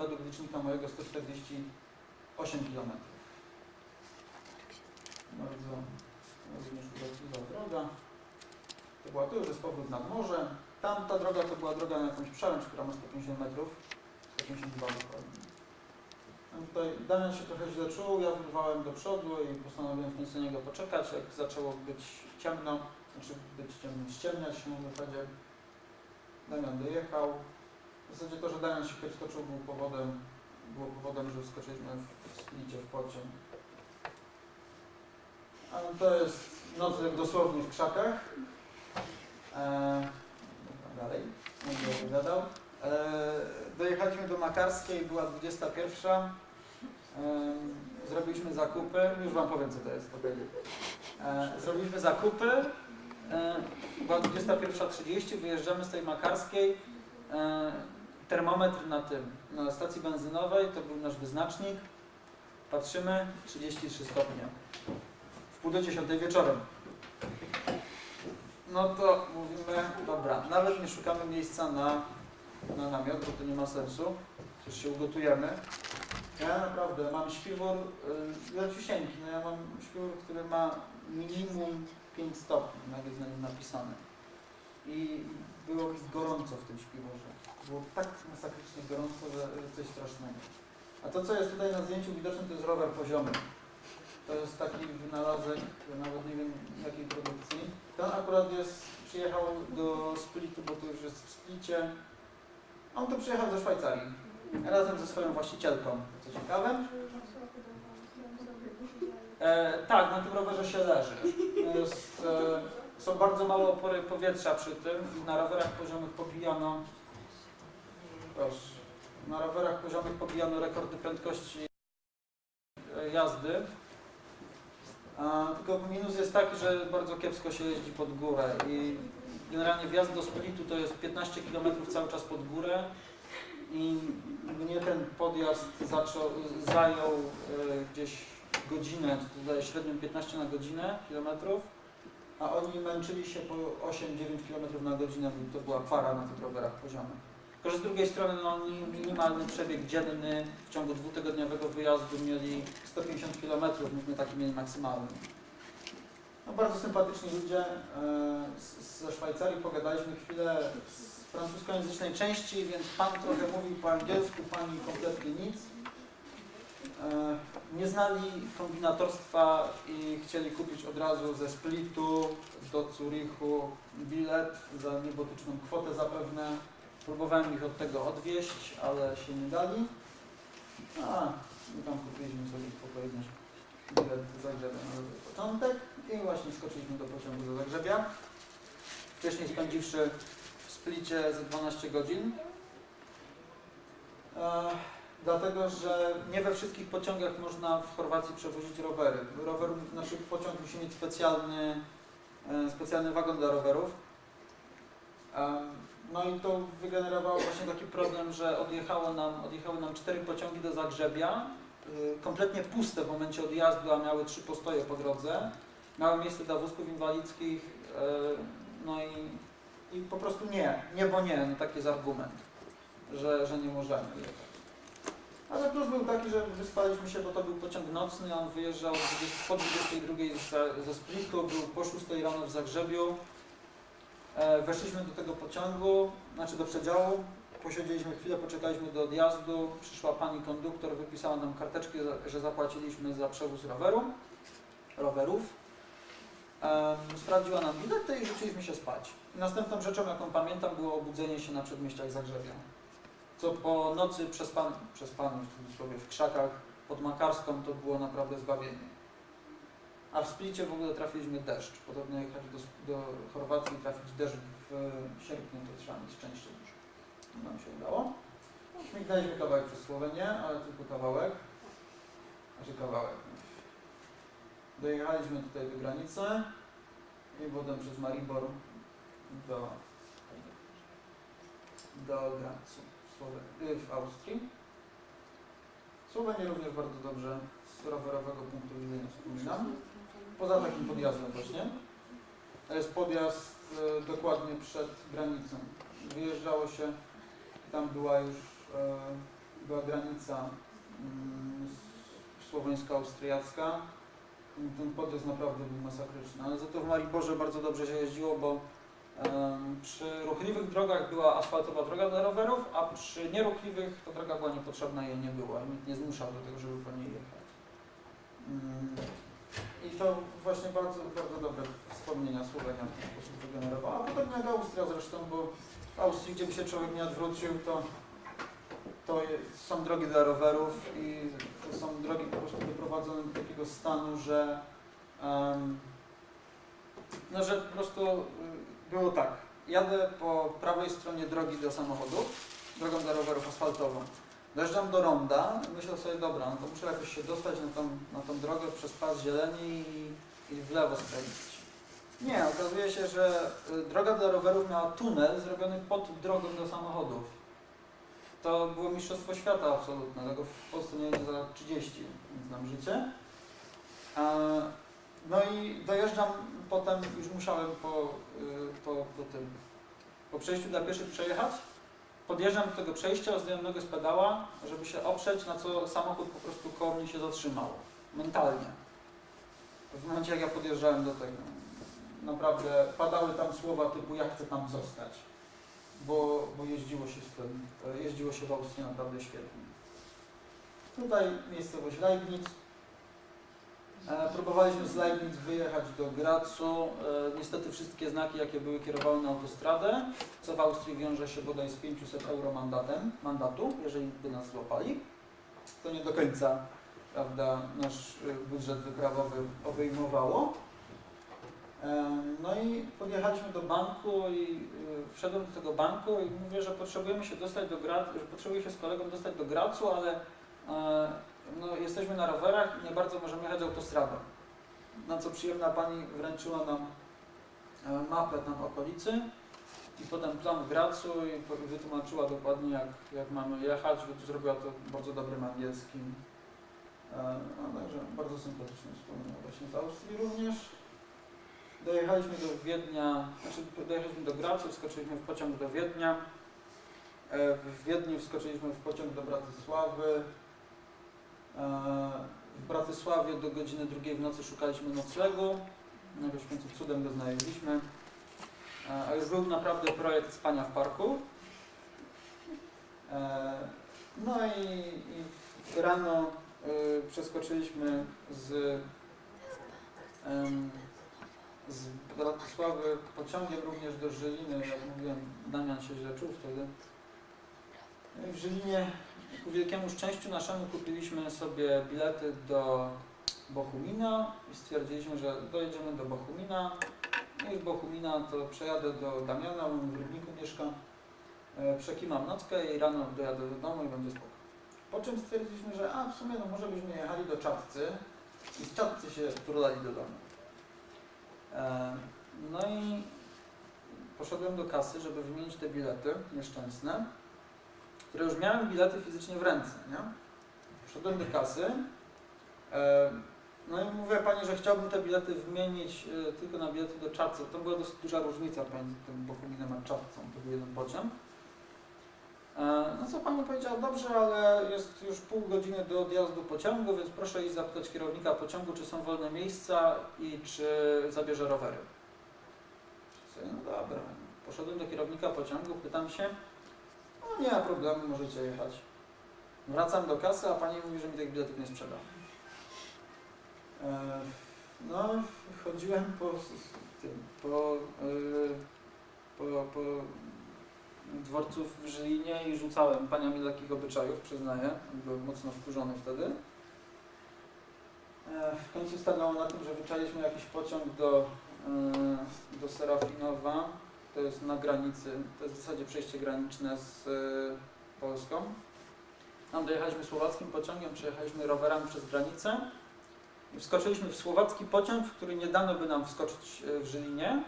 według licznika mojego 148 km. Bardzo również uroczywa droga. To była, to już jest powrót nad morze. Tamta droga to była droga na jakąś przełęcz, która ma 150 metrów. 152 dokładnie. No tutaj Damian się trochę źle czuł, ja wyrwałem do przodu i postanowiłem w końcu niego poczekać. Jak zaczęło być ciemno, znaczy być ciemno, ściemniać się w zasadzie, Damian dojechał. W zasadzie to, że Damian się toczył był powodem, było powodem, że wskoczyliśmy w, splicie w pociąg. Ale to jest nocleg dosłownie w krzakach. Dobra, dalej, nie będę opowiadał. Eee, dojechaliśmy do Makarskiej, była 21. Eee, zrobiliśmy zakupy, już Wam powiem co to jest. Eee, zrobiliśmy zakupy, eee, była 21.30, wyjeżdżamy z tej Makarskiej. Termometr na tym, na stacji benzynowej, to był nasz wyznacznik. Patrzymy, 33 stopnie. W pół do 10 wieczorem. No to mówimy, dobra, nawet nie szukamy miejsca na, na namiot, bo to nie ma sensu. Przecież się ugotujemy. Ja naprawdę mam śpiwór yy, leciusieńki, no ja mam śpiwór, który ma minimum 5 stopni, jak jest na nim napisane. I było gorąco w tym śpiworze. Było tak masakrycznie gorąco, że coś strasznego. A to, co jest tutaj na zdjęciu widoczne, to jest rower poziomy. To jest taki wynalazek, nawet nie wiem jakiej produkcji. Ten akurat jest, przyjechał do Splitu, bo to już jest w Splicie. On tu przyjechał ze Szwajcarii, razem ze swoją właścicielką, co ciekawe. E, tak, na tym rowerze się leży. Jest, e, są bardzo małe opory powietrza przy tym. Na rowerach poziomych pobijano, proszę, na rowerach poziomych pobijano rekordy prędkości jazdy. A, tylko minus jest taki, że bardzo kiepsko się jeździ pod górę i generalnie wjazd do Splitu to jest 15 km cały czas pod górę i mnie ten podjazd zaczął, zajął e, gdzieś godzinę, tutaj średnią 15 na godzinę kilometrów, a oni męczyli się po 8-9 km na godzinę, to była para na tych rowerach poziomych. Tylko, że z drugiej strony no, minimalny przebieg dzienny w ciągu dwutygodniowego wyjazdu mieli 150 km, myśmy taki mieli maksymalny. No, bardzo sympatyczni ludzie e, z, ze Szwajcarii, pogadaliśmy chwilę z francuskojęzycznej części, więc pan trochę mówił po angielsku, pani kompletnie nic. E, nie znali kombinatorstwa i chcieli kupić od razu ze Splitu do Zurichu bilet za niebotyczną kwotę zapewne. Próbowałem ich od tego odwieść, ale się nie dali. A, my tam kupiliśmy sobie spokojnie bilet do Zagrzebia na początek i właśnie skoczyliśmy do pociągu do Zagrzebia. Wcześniej spędziwszy w Splicie ze 12 godzin. E, dlatego, że nie we wszystkich pociągach można w Chorwacji przewozić rowery. Rower, znaczy pociąg musi mieć specjalny, e, specjalny wagon dla rowerów. No i to wygenerowało właśnie taki problem, że odjechało nam, odjechały nam cztery pociągi do Zagrzebia, y, kompletnie puste w momencie odjazdu, a miały trzy postoje po drodze. Miały miejsce dla wózków inwalidzkich, y, no i, i po prostu nie, nie bo nie, no taki jest argument, że, że nie możemy jechać. Ale plus był taki, że wyspaliśmy się, bo to był pociąg nocny, on wyjeżdżał 20 po 22 ze, ze Splitu, był po 6 rano w Zagrzebiu. E, Weszliśmy do tego pociągu, znaczy do przedziału, posiedzieliśmy chwilę, poczekaliśmy do odjazdu, przyszła pani konduktor, wypisała nam karteczkę, że zapłaciliśmy za przewóz roweru, rowerów. Sprawdziła nam bilety i rzuciliśmy się spać. Następną rzeczą, jaką pamiętam, było obudzenie się na przedmieściach Zagrzebia. Co po nocy przespan, przespany w cudzysłowie w krzakach pod Makarską to było naprawdę zbawienie. A w Splicie w ogóle trafiliśmy deszcz. Podobno jechać do, do Chorwacji i trafić deszcz w sierpniu to trzeba mieć szczęście duże. Nam się udało. No, Śmignęliśmy kawałek przez Słowenię, ale tylko kawałek. Znaczy kawałek. Dojechaliśmy tutaj do granicy i potem przez Maribor do, do granicy y, w Austrii. Słowenię również bardzo dobrze z rowerowego punktu widzenia wspominam. Poza takim podjazdem właśnie. To jest podjazd e, dokładnie przed granicą. Wyjeżdżało się, tam była już e, była granica mm, słoweńsko-austriacka. Ten podjazd naprawdę był masakryczny, ale za to w Mariborze bardzo dobrze się jeździło, bo przy ruchliwych drogach była asfaltowa droga dla rowerów, a przy nieruchliwych ta droga była niepotrzebna jej nie było. Nikt nie zmuszał do tego, żeby po niej jechać. Mm, I to właśnie bardzo, bardzo dobre wspomnienia Słowenia w ten sposób wygenerowała. Podobnie jak Austria zresztą, bo w Austrii, gdzie by się człowiek nie odwrócił, to, to są drogi dla rowerów i to są drogi po prostu doprowadzone do takiego stanu, że, em, no, że po prostu y, było tak. Jadę po prawej stronie drogi do samochodów, drogą dla rowerów asfaltową. Dojeżdżam do ronda, myślę sobie, dobra, no to muszę jakoś się dostać na tą, na tą drogę przez pas zieleni i, i w lewo skręcić. Nie, okazuje się, że y, droga dla rowerów miała tunel zrobiony pod drogą do samochodów. To było mistrzostwo świata absolutne, tego w Polsce nie jedzie za 30, więc znam życie. No i dojeżdżam potem, już musiałem po, y, po, po tym, po przejściu dla pieszych przejechać. Podjeżdżam do tego przejścia, zdjąłem nogę z pedała, żeby się oprzeć, na co samochód po prostu koło mnie się zatrzymał. Mentalnie. W momencie jak ja podjeżdżałem do tego. Naprawdę padały tam słowa typu ja chcę tam zostać. Bo, bo jeździło się z tym, jeździło się w Austrii naprawdę świetnie. Tutaj miejscowość Leibniz. E, Próbowaliśmy z Leibniz wyjechać do Gracu. E, Niestety wszystkie znaki, jakie były kierowały na autostradę, co w Austrii wiąże się bodaj z 500 euro mandatem, mandatu, jeżeli by nas złapali. To nie do końca prawda, nasz y, budżet wyprawowy obejmowało. No i podjechaliśmy do banku i wszedłem do tego banku i mówię, że potrzebujemy się dostać do Gracu, że potrzebuję się z kolegą dostać do Gracu, ale e, no, jesteśmy na rowerach i nie bardzo możemy jechać autostradą. Na co przyjemna pani wręczyła nam e, mapę tam okolicy i potem plan Gracu i wytłumaczyła dokładnie jak, jak mamy jechać. Zrobiła to bardzo dobrym angielskim. E, No, także bardzo sympatyczne wspomnienia właśnie z Austrii również. Dojechaliśmy do Wiednia, znaczy dojechaliśmy do Gracu, wskoczyliśmy w pociąg do Wiednia. E, W Wiedniu wskoczyliśmy w pociąg do Bratysławy. E, Bratysławie do godziny drugiej w nocy szukaliśmy noclegu. Jakoś w końcu cudem go znaleźliśmy. E, A już był naprawdę projekt spania w parku. E, No i, i rano y, przeskoczyliśmy z, z Bratysławy pociągiem również do Żyliny. Jak mówiłem, Damian się źle czuł wtedy. No w Żylinie ku wielkiemu szczęściu naszemu kupiliśmy sobie bilety do Bochumina i stwierdziliśmy, że dojedziemy do Bochumina. No i z Bochumina to przejadę do Damiana, on w Rybniku mieszka. E, Przekimam nockę i rano dojadę do domu i będzie spoko. Po czym stwierdziliśmy, że a w sumie no może byśmy jechali do Czapcy i z Czapcy się turlali do domu. E, No i poszedłem do kasy, żeby wymienić te bilety nieszczęsne, które już miałem bilety fizycznie w ręce, nie? Poszedłem do kasy, e, no i mówię pani, że chciałbym te bilety wymienić e, tylko na bilety do Czapcy. To była dosyć duża różnica między tym Bohuminem a Czapcą, to był jeden pociąg. E, No co pani powiedziała, dobrze, ale jest już pół godziny do odjazdu pociągu, więc proszę iść zapytać kierownika pociągu, czy są wolne miejsca i czy zabierze rowery. No dobra, poszedłem do kierownika pociągu, pytam się, no nie ma problemu, możecie jechać. Wracam do kasy, a pani mówi, że mi tych biletów nie sprzeda. E, No, chodziłem po tym, po, y, po, po dworców w Żylinie i rzucałem paniami takich obyczajów, przyznaję. Byłem mocno wkurzony wtedy. E, W końcu stanęło na tym, że wyczaliśmy jakiś pociąg do, e, do Serafinowa. To jest na granicy, to jest w zasadzie przejście graniczne z e, Polską. Tam dojechaliśmy słowackim pociągiem, przejechaliśmy rowerami przez granicę i wskoczyliśmy w słowacki pociąg, w który nie dano by nam wskoczyć e, w Żylinie.